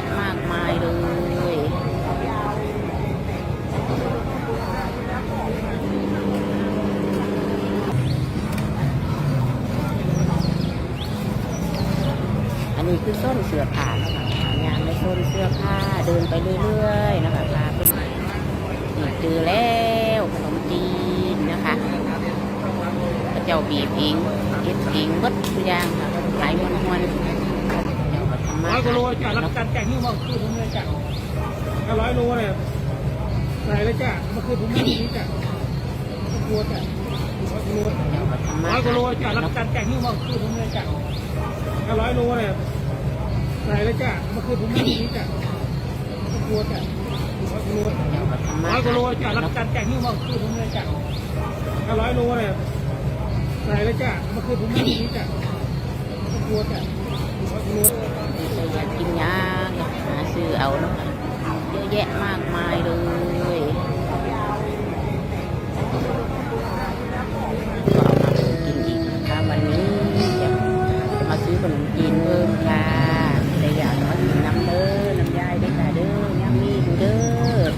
ะแยะมากมายเลยอันนี้คือส้นเสื้อผ้านะคะงานในส้นเสื้อผ้าเดินไปเรื่อยๆนะคะพาเป็นนี่เจอแล้วขนมจีนนะคะเจ้าบีบอิงเอ็ดอิงวัดทุกอย่างค่ะหลายมวนมวน ๆเจ้าก็ทำมาร้อยกิโลจ้ะรับเนาะการแจกนี่มาคือผมเลยจ้ะถ้าร้อยโลเนี่ยใส่เลยจ้ะมาคือผมไม่ดีจ้ะกลัวจ้ะร้อยกิโลเจ้าก็ทำมาร้อยกิโลจ้ะรับเนาะการแจกนี่มาคือผมเลยจ้ะถ้าร้อยโลเนี่ยใส่เลยจ้ะมาคือผมไม่ดีจ้ะกลัวจ้ะร้อยกิโลเจ้าก็ทำมาร้อยกิโลจ้ะรับเนาะการแจกนี่มาคือผมเลยจ้ะถ้าร้อยโลเนี่ยใส่เลยจ้ะมาคือผมไม่ดีจ้ะกลัวจ้ะ ร้อยกิโลอยากกินยากหาซื้อเอาเนาะเยอะแยะมากมายเลยก็เอามากินอีกนะคะวันนี้จะมาซื้อขนมจีนเพิ่มค่ะแต่อยากมากินน้ำเด้อน้ำยายด้ค่ะเด้อย่างมีดูเด้อ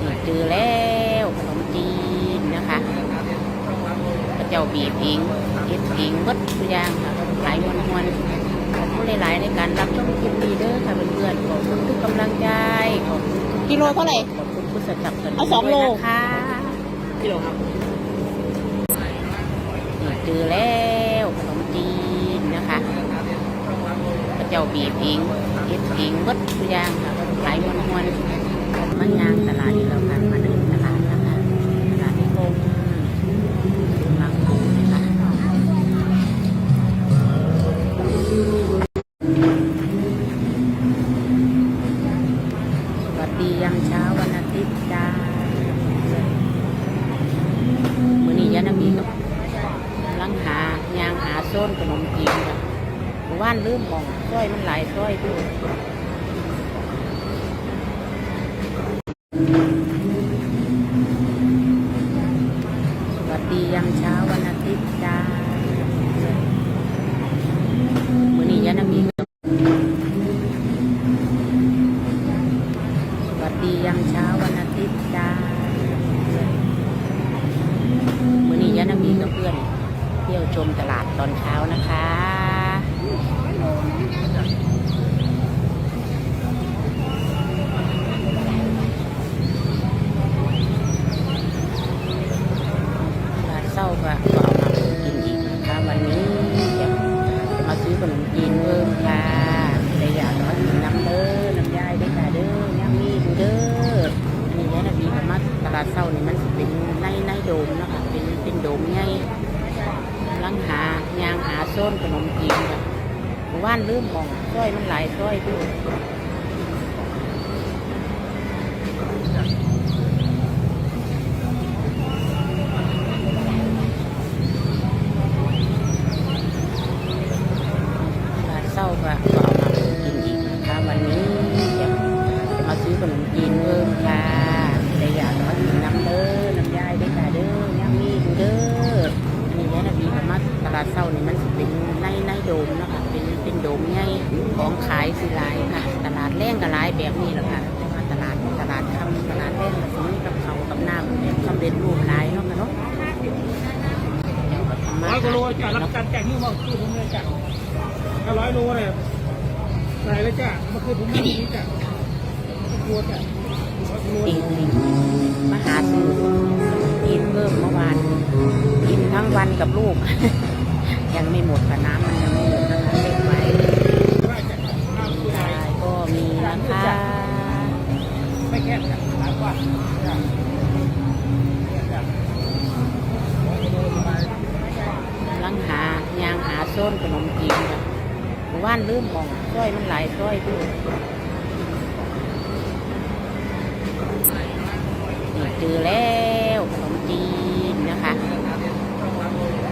นี่เจอแล้วขนมจีนนะคะเจ้าบีบเองเอ็ดอิงวัดทุกอย่างค่ะ กกิโลเท่าไหร่ ขอบคุณผู้สนับสนุนเอาสองโล ด้วยนะคะกิโลครับนี่เจอแล้วขนมจีนนะคะพระเจ้าบีบอิงเอ็ดอิงวัดทุกอย่างค่ะหลายมวนมวนๆมันยางตลาดอีกแล้วค่ะ นะคะ นขนมจีนค่ะหมู่บ้านลืมหมองซอยมันหลายซอยด้วยตลาดเศร้าก็ก็เอามากินอีกนะคะวันนี้จะจะมาซื้อขนมจีนเพิ่มค่ะแต่อยากมากินน้ำเด้อน้ำยายด้วยค่ะเด้อย่างมีดเด้ออันนี้เนี่ยนะพี่ธรรมะตลาดเศร้านี่มันสิเป็นในในโดมเนาะคะเป็นเป็นโดมใหญ่ของขายสิหลายค่ะ ตลาดแรงกับหลายแบบนี้แหละค่ะแต่ว่าตลาดตลาดทำตลาดแรงกับสิมีกับเขาวกับน้ำแบบสำเร็จรูปหลายเนาะค่ะเนาะเดี๋ยวก็ทำมาร้อยกิโลจ้ะรับเนาะการแจกนี่มาคือผมเลยจ้ะถ้าร้อยโลเนี่ยใส่เลยจ้ะมาคือผมไม่ดีจ้ะกลัวจ้ะร้อยกิโลอีกหนึ่งมาหาซื้อกินเพิ่มเมื่อวานกินทั้งวันกับลูก ยังไม่หมดกับน้ำมันยังไม่หมดนะคะเล็กไว้ยายก็มีนะคะ ไม่แค่จ้ะหลายกว่าจ้ะ กำลังหายางหาโซนขนมจีนค่ะ หมู่านลืมหมมองซอยมันหลายซอยด้วยนี่เจอแล้วขนมจีนนะคะ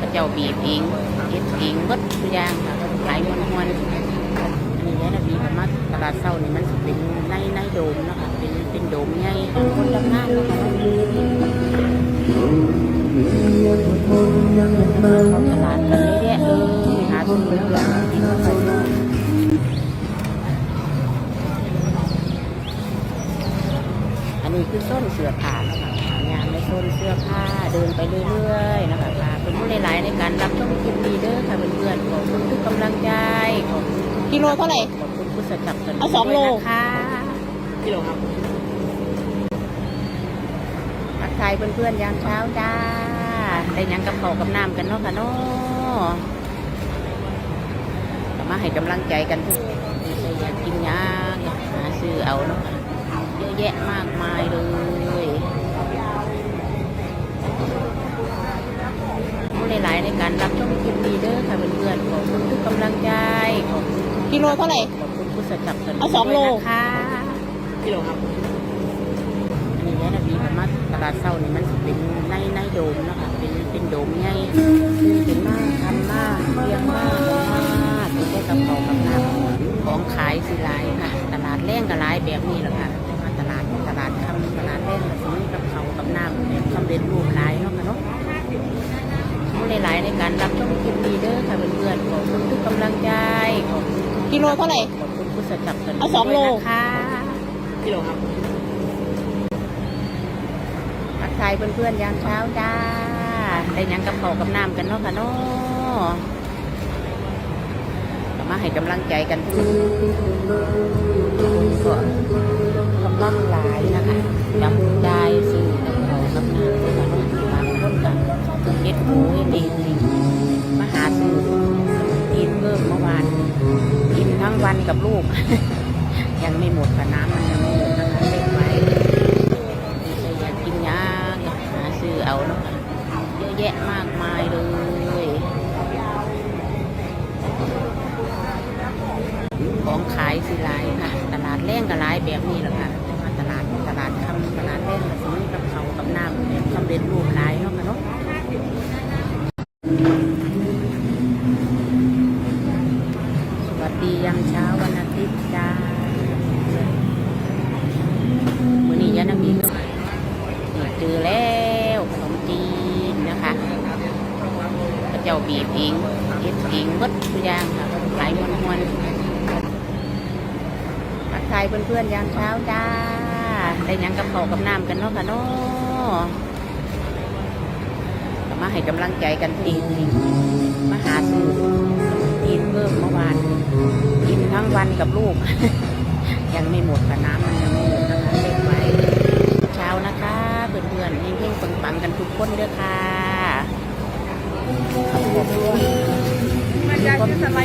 พระเจ้าบีบเองเอ็ดเอิงวัดทุกอย่างค่ะหลายมวนมวนอันนี้เนี่นะพี่ธรรมะตลาดเศร้านี่มันเป็นในในโดมนะคะเป็นเป็นโดมใหญ่คนทำงานเนาะค่ะเข้าตลาดกันเยอะแยะเลยหาซื้อแล้วอย่างกินเข้าไปอัน ส้นเสื้อผ้านะคะงานในโซนเสื้อผ้าเดินไปเรื่อยๆนะคะค่ะเป็นผู้หลายๆในการรับชมคลิปดีเด้อค่ะเพื่อนๆขอบคุณทุกกำลังใจขอบคุณกิโลเท่าไหร่ขอบคุณผู้สนับสนุนเอาสองโลด้วยนะคะกิโลครับทักทายเพื่อนๆยามเช้าจ้าได้ยังกับข้ากับน้ำกันเนาะค่ะเนาะมาให้กำลังใจกันทุกอยากกินหยังอยากหาซื้อเอาเนาะ แยะมากมายเลยผู้หลายๆในการรับชมคลิปดีเด้อค่ะเพื่อนๆขอบคุณทุกกำลังใจขอบคุณกิโลเท่าไหร่ขอบคุณผู้สนับสนุนเอาสองโลด้วยนะคะกิโลครับอันนี้เนี่ยนะพี่ธรรมะตลาดเศร้านี่มันสิเป็นในในโดมเนาะคะเป็นเป็นโดมใหญ่ซึ่งเป็นมากทำมากเรียงมากมากเป็นแค่กระเป๋ากับน้ำของขายสิหลายค่ะ ตลาดแรงกับหลายแบบนี้แหละ กิโลเท่าไหร่ขอบคุณผู้สนับสนุนเอาสองโลด้วยนะคะกิโลครับทักทายเพื่อนๆยามเช้าจ้าได้หยังกับข้าวกับน้ำกันเนาะค่ะเนาะก็มาให้กำลังใจกันทุกคนก็กำลังหลายนะคะจำได้ซื้อ วันกับลูก ยังไม่หมดค่ะน้ำมันยังไม่หมดนะคะเล็กไว้อยากกินยากหาซื้อเอาเนาะเยอะแยะมากมายเลยของขายสิหลายค่ะ ตลาดแรงกับลายแบบนี้แหละค่ะมาตลาดตลาดคำตลาดแรงกับสิมีกับเขากับน้ำแบบสำเร็จรูปหลายเนาะค่ะเนาะสวัส ดียามเช้าวันอาทิตย์จ้ามื้อนี้ยานามีก็นี่เจอแล้วขนมจีนนะคะพระเจ้าบีบเองเอ็ดเองหมดทุกอย่างค่ะหลายมวนมวนๆทักทายเพื่อนๆยามเช้าจ้าได้ยังกับข้ากับน้ำกันเนาะค่ะเนาะมาให้กำลังใจกันจริงๆมาหาซื้อ เพิ่มเมื่อวานกินทั้งวันกับลูก ยังไม่หมดค่ะน้ำมันยังไม่หมดนะคะเล็กไว้เช้านะคะเพื่อนๆเฮงๆปังๆกันทุกคนเด้อค่ะขอบคุณมันจะเป็นใ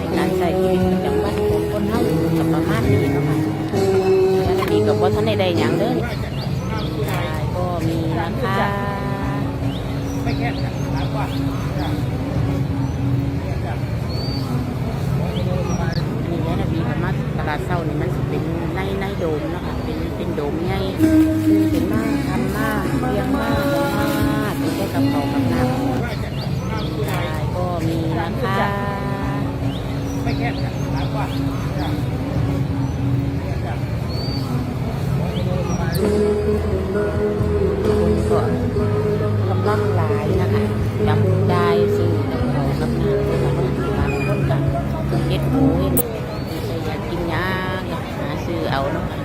นการใช้ชีวิตประจำวันของคนเฮากับประมาณนี้นาะคะแล้วอันนี้ก็บ่ทันได้ได้หยังเด้อก็มีนะคะ ก็กำลังหลายนะคะจำได้ซื้อกับเขาวกับน้ำด้วยกันบางคนกับเฮ็ดหมูเฮ็ดอยากกินยังอยากหาซื้อเอาเนาะค่ะ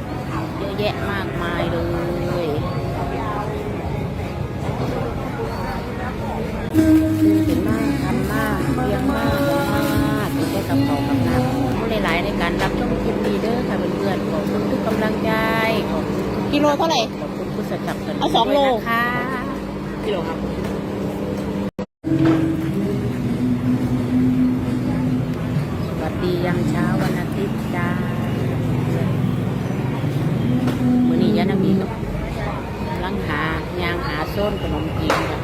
เยอะแยะมากมายเลยซึ่งเป็นมากทำมากเรียงมากมากเป็นแค่กับเขากับน้ำผู้หลายๆในการรับชมคลิปดีเด้อค่ะเพื่อนๆขอบคุณทุกกำลังใจ กิโลเท่าไหร่ ขอบคุณผู้สนับสนุนเอาสองโล ด้วยนะคะกิโลครับ สวัสดียามเช้าวันอาทิตย์จ้ามื้อนี้ยานามีก็กำลังหายางหาโซนขนมจีนจ้ะ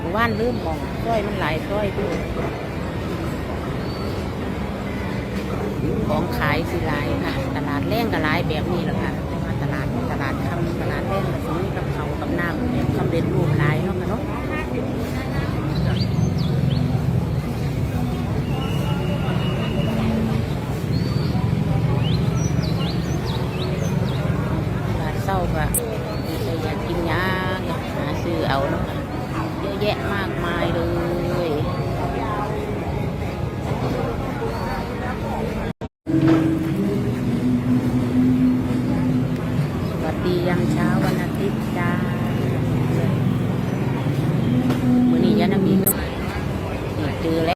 เมื่อวานลืมหมองซอยมันหลายซอยด้วยของขายสิหลายค่ะ ตลาดแรงกับหลายแบบนี้แหละค่ะมาตลาดตลาดคำตลาดแรงกับนี้กับเขากับน้ำแบบสำเร็จรูปหลายเนาะค่ะเนาะตลาดเศร้าก็อยากกินหยังอยากหาซื้อแยะมากมายเลย